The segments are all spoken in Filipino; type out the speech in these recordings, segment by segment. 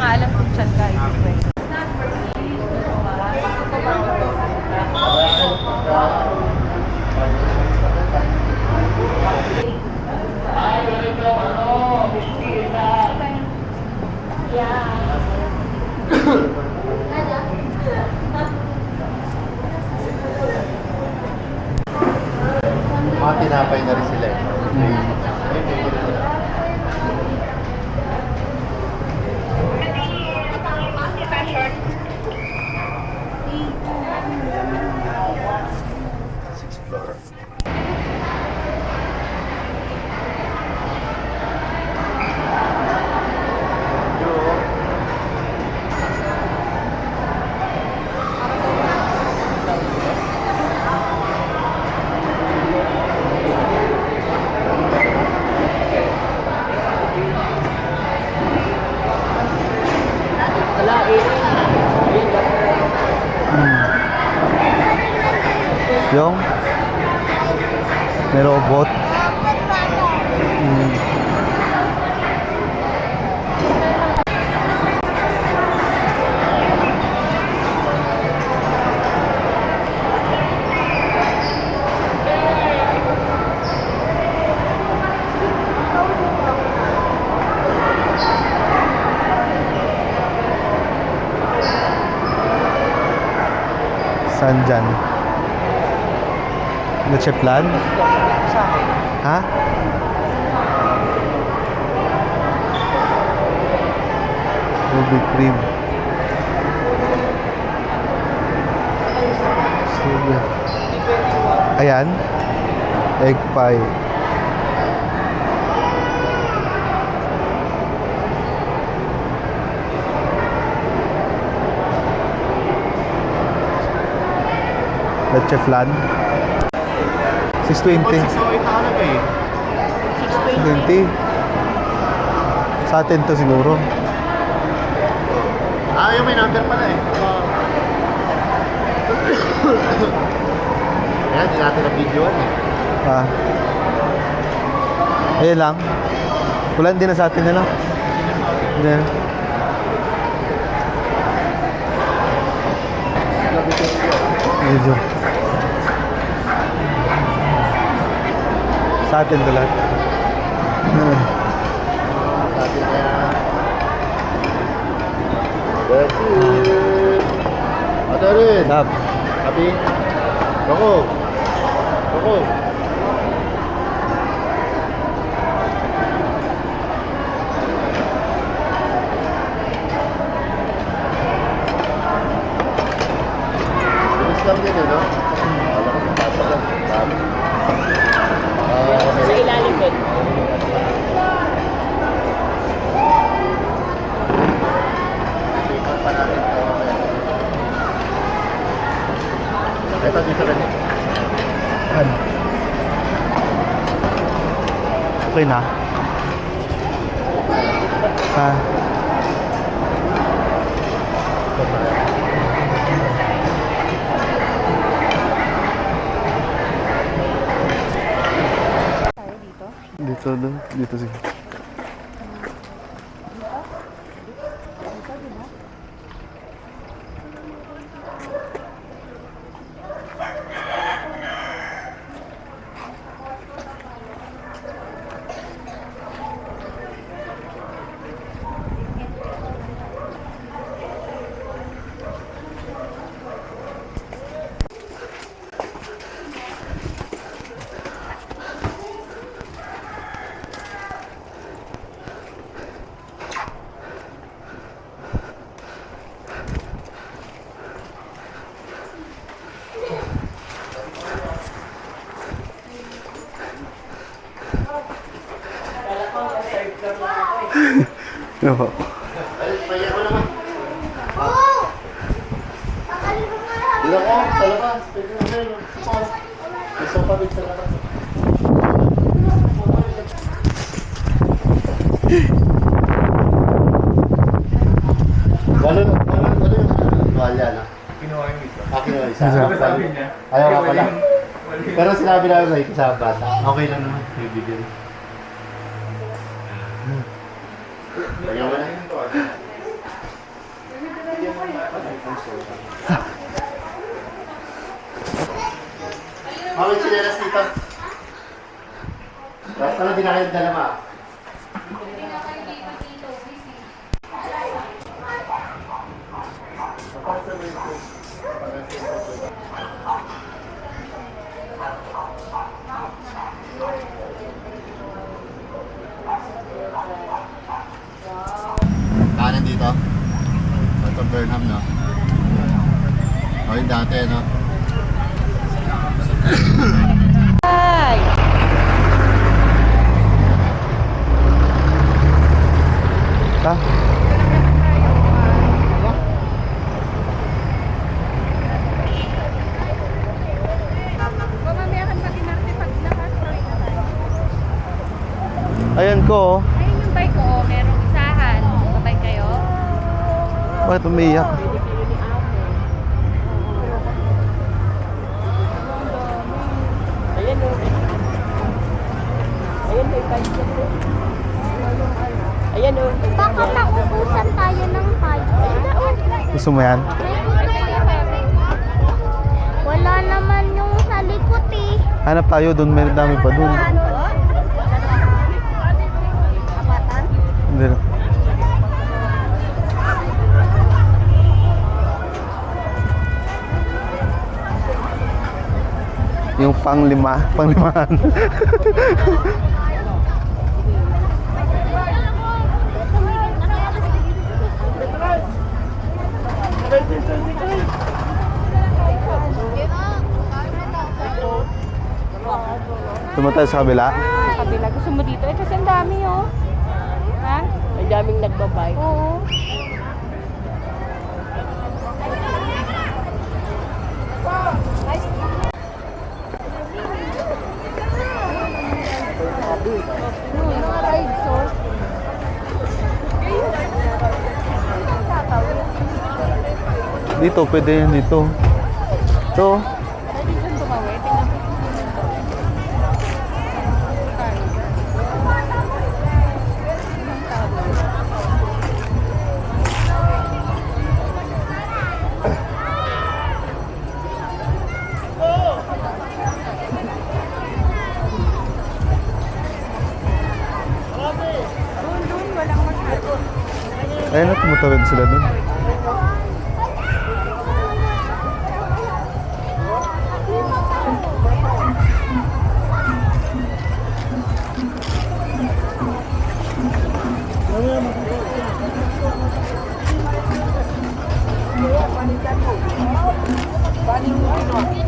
mga alam kung saan ka ito. Dyan? Leche plan? Ha? Ruby cream. Ayan. Egg pie. Leche flan. 620. Boss, so ito ano ba eh? 20. Sa atin to siguro. Ah, yung may number pala eh. Ayan, di natin na videoan eh. Ah. Ayun lang. Wala din na sa atin na lang. Hindi. na. Medyo. Sa atin to lahat. Hmm. Sa atin kaya... It. Ano rin? Tap. Sabi? Bako. Bako. Bilis lang din eh, no? Alam ko, bata lang. Dami. Ah, Sa okay. ilalim din. Ikot pa natin ito. Ito dito rin. Ano? Okay na. Ah. Dito doon, dito sige. Ano po? Ay, maya ko naman. Dito ko, sa labas. Pwede na rin. May sofa din sa labas. Walo, walo, walo yung tuwalya, no? Kinuha yung isa. Ah, kinuha isa. Sabi. Ayaw ka pala. Pero sinabi namin may kasama bata. Okay lang naman. Bibigyan. Kaya mo na. Mawag sinelas dito. Basta na di na kayo dalama. Okay, dati, no? Ay! Ha? Mamamaya kan pati Marte pag nakastawin na tayo. Ayan ko, oh. Bakit umiiyak? Ayan o. Ayan o, Ayan o. Baka maubusan tayo ng pipe. Gusto mo yan? Wala naman yung sa likod eh. Hanap tayo doon, may dami pa doon. Yung panglima, panglimahan. Tumatay sa kabila. Sa kabila. Gusto mo dito? Eh, kasi ang dami oh. Ha? Ang daming nagbabay. Oo. Dito, pwede yan dito. Ito. Ayun na, tumutawid sila doon. O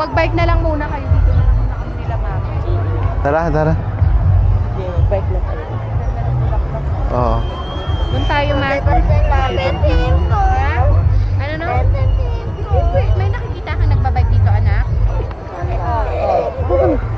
mag-bike na lang muna kayo dito na lang muna kami nila mama. Tara, tara. Bike na tayo. Oo. Doon tayo, Mark. Ano no? May nakikita kang nagbabike dito, anak? Hindi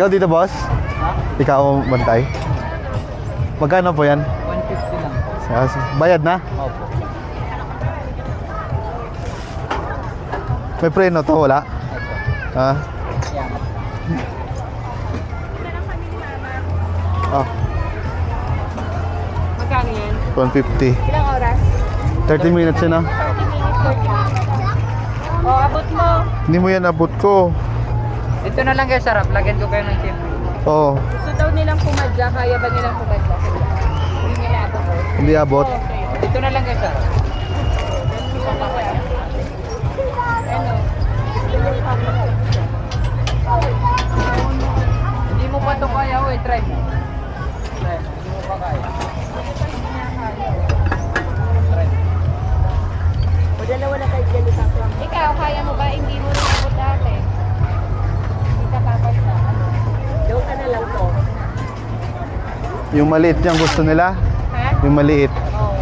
Ikaw dito, boss? Ikaw ang bantay? Magkano po yan? 150 lang po. Ah, s- Bayad na? Opo. May preno to, wala? Ah, Yan. ah, Magkano yan? 150. Ilang oras? 30 minutes yun ah. 30 minutes, 40 minutes. O, abot mo. Hindi mo yan abot ko. Ito na lang kayo sarap. Lagyan ko kayo ng chip. Oo, oh, Gusto daw nilang pumadya, kaya ba nilang pumadya? Hindi nila abot. hindi abot. Okay. Ito na lang kayo sarap. Ano? Hindi mo pa ito kaya. Uy, try mo. Try mo. Hindi mo pa kaya. Try mo. Ikaw, kaya mo ba? Hindi mo rin abot dati. Hindi ka tapos na. Ano? Doon ka na lang to. Yung maliit niyang gusto nila. Ha? Yung maliit. Oo.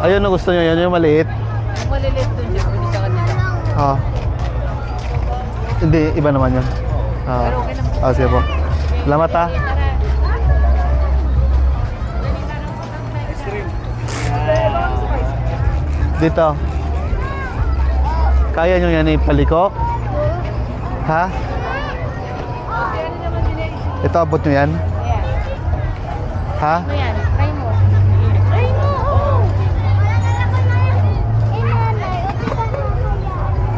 Ayun na gusto nyo, yan yung maliit. Yung maliliit doon dyan, pwede sa kanila. Ah. Hindi, iba naman yun. Ah, Pero okay naman. ah sige po. Salamat ah. Dito. Kaya nyo yan ipaliko? Ha? Ito abot nyo yan? Ha? Ano yan? Try mo. Try mo! oo.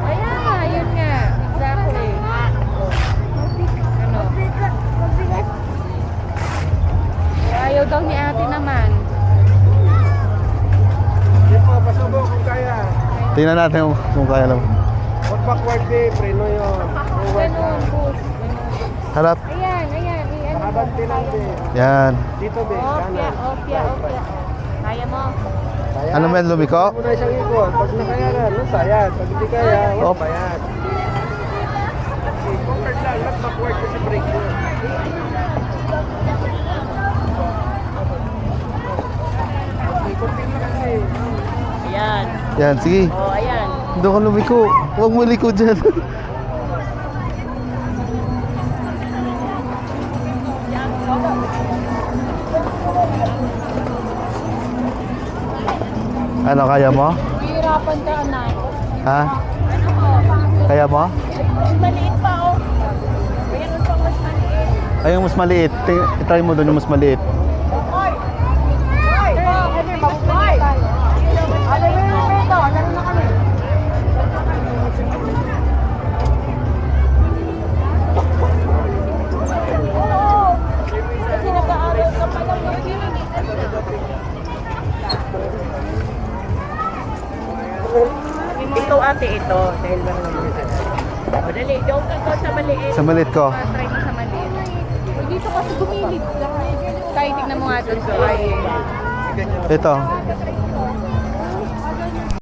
Ayan, ayun nga. Exactly. Ano? Ayaw daw ni ate naman. Hindi po, pasubok kung kaya. Tingnan natin kung, kung kaya lang. Pag backward day, preno yun. Ganun, push. Ganun. Harap. Ayan, ayan. Ano mo? Kabanti lang din. Yan. Dito din, Opya, kanan. opya, opya. Kaya mo? Kaya. Ano man lumiko? Muna isang ikot. Pag nakayaran, no, sayad. Pag hindi kaya, Op. wala bayad. Forward lang, not backward kasi brake yun. Ikot din lang kasi. Ayan. Yan, sige. Oh, ayan. Doon ka lumiko. Huwag mo liko dyan. ano, kaya mo? Hihirapan ka, anak. Ha? Ano mo? Kaya mo? Maliit pa, oh. Ayan, mas maliit. Ay, yung mas maliit. Try mo doon yung mas maliit. Ito. Dahil lang naman yun. O, dali. Doon ka doon sa maliit. Sa maliit ko. Try mo sa maliit. Uy, dito kasi gumilid lang. Tayo tignan mo nga doon sa ay. Ito.